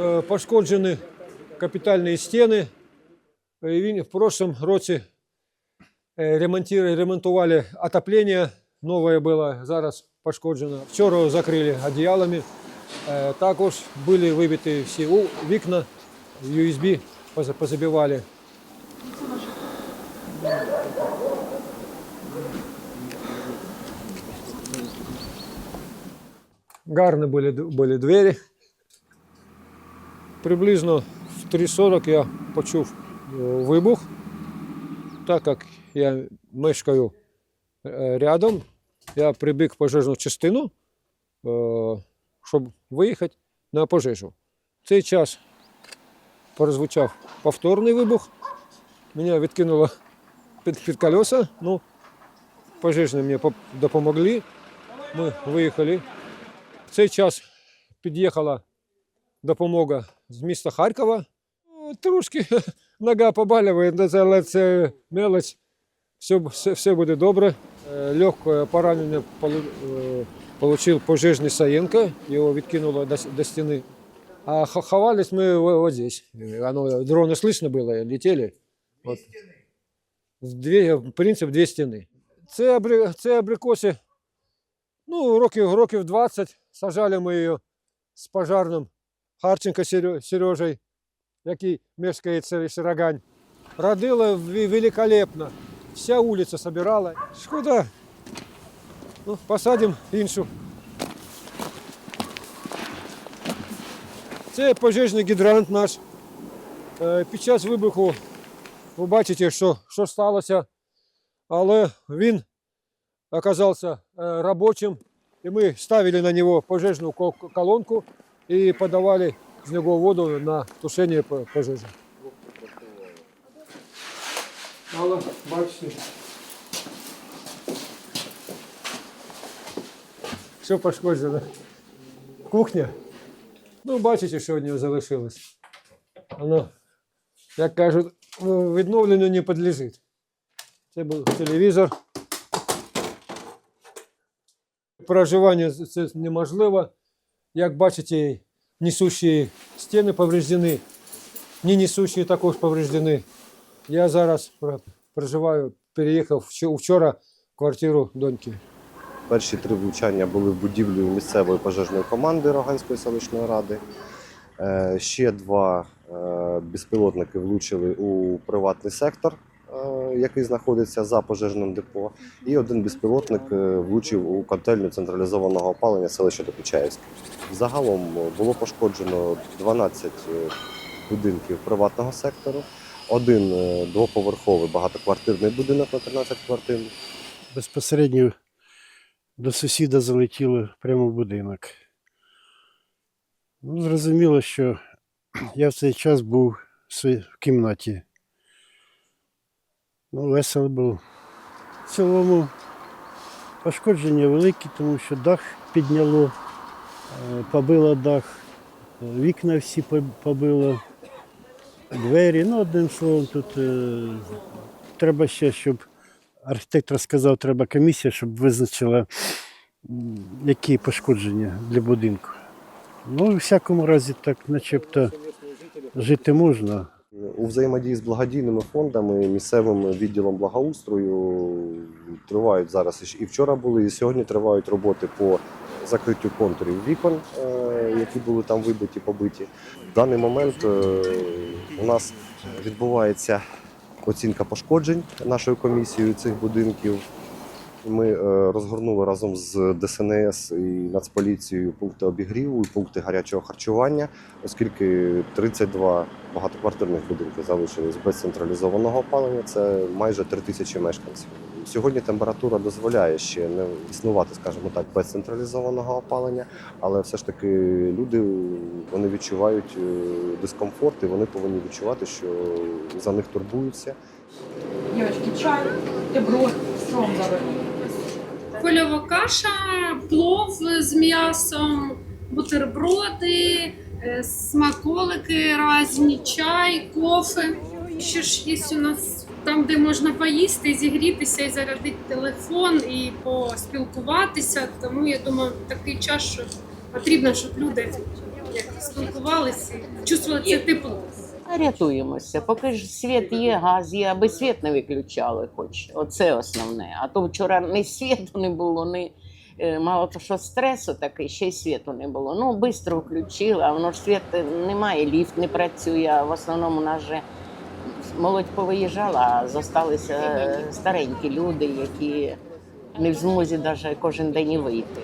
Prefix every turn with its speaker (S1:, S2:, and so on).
S1: Е, Пошкоджені капітальні стіни. Е, Він в прошлом році е, ремонтували, отоплення. Нове було, зараз пошкоджено. Вчора закрили одіялами. Також були вибиті всі вікна, USB позабивали. Гарні були, були двері. Приблизно в 3.40 я почув е, вибух. Так як я мешкаю е, рядом, я прибіг пожежну частину, е, щоб виїхати на пожежу. В цей час прозвучав повторний вибух. Мене відкинуло під, під колеса. Ну, пожежні мені допомогли. Ми виїхали. В цей час під'їхала допомога з міста Харкова. Ну, Трошки нога побалює, але це мелоч. Все, все, все буде добре. Е, Легке поранення отримав пожежний Саєнко, його відкинуло до, с- до стіни. А х- ховались ми вот вот здесь. Э, Оно, дроны слышно было, летели. Вот. Дві, в принципі, дві стіни. Це, абри, це абрикоси. Ну, років, років 20 сажали ми її з пожарним Харченко Серё- Сережей, який мешкає в Сирогань. Родила ве- великолепно. Вся вулиця собирала. Шкода. Ну, посадимо іншу. Це пожежний гідрант наш. Е, Під час вибуху ви бачите, що, що сталося, але він оказався е, робочим. І ми ставили на нього пожежну ко- колонку І подавали з нього воду на тушення пожежі. Але бачите. Все пошкоджено. Кухня. Ну, бачите, що від нього залишилось. Воно, як кажуть, в- відновленню не підлежить. Це був телевізор. Проживання це неможливо. Як бачите, несущі стіни повреждені, не несущі також повреждені. Я зараз проживаю, переїхав вчо- вчора в квартиру доньки.
S2: Перші три влучання були в будівлю місцевої пожежної команди Роганської селищної ради. Е, Ще два е, безпілотники влучили у приватний сектор, який знаходиться за пожежним депо. І один безпілотник е, влучив у котельню централізованого опалення селища Докучаївське. Загалом було пошкоджено 12 е, будинків приватного сектору, один е, двоповерховий багатоквартирний будинок на 13 квартир,
S3: безпосередньо до сусіда залетіло прямо в будинок. Ну, зрозуміло, що я в цей час був в кімнаті. Ну, весело було. В цілому пошкодження великі, тому що дах підняло, е, побило дах, вікна всі побило, двері. Ну, одним словом, тут е, треба ще, щоб архітектор сказав, треба комісія, щоб визначила, які пошкодження для будинку. Ну, у всякому разі, так начебто жити можна.
S2: У взаємодії з благодійними фондами, місцевим відділом благоустрою тривають зараз і вчора були, і сьогодні тривають роботи по закриттю контурів вікон, е, які були там вибиті, побиті. В даний момент е, у нас відбувається оцінка пошкоджень нашою комісією цих будинків. Ми е, розгорнули разом з ДСНС і Нацполіцією пункти обігріву і пункти гарячого харчування, оскільки 32 багатоквартирних будинки залишились без централізованого опалення. Це майже 3 тисячі мешканців. Сьогодні температура дозволяє ще не існувати, скажімо так, без централізованого опалення, але все ж таки люди вони відчувають е, дискомфорт і вони повинні відчувати, що за них турбуються.
S4: Девочки, чай, що вам заварили?
S5: Польова каша, плов з м'ясом, бутерброди, е, смаколики різні, чай, кофе. Ще ж є у нас там, де можна поїсти, зігрітися і зарядити телефон і поспілкуватися. Тому я думаю, такий час, що потрібно, щоб люди як спілкувалися, чувствували це тепло.
S6: Рятуємося. Поки ж світ є, газ є, аби світ не виключали, хоч. Оце основне. А то вчора ні світу не було, ні е, мало то, що стресу такий, ще й світу не було. Ну, швидко включили, а воно ж світ е, немає, ліфт не працює. а В основному у нас же молодь повиїжджала, а зосталися е, старенькі люди, які не в змозі навіть кожен день і вийти.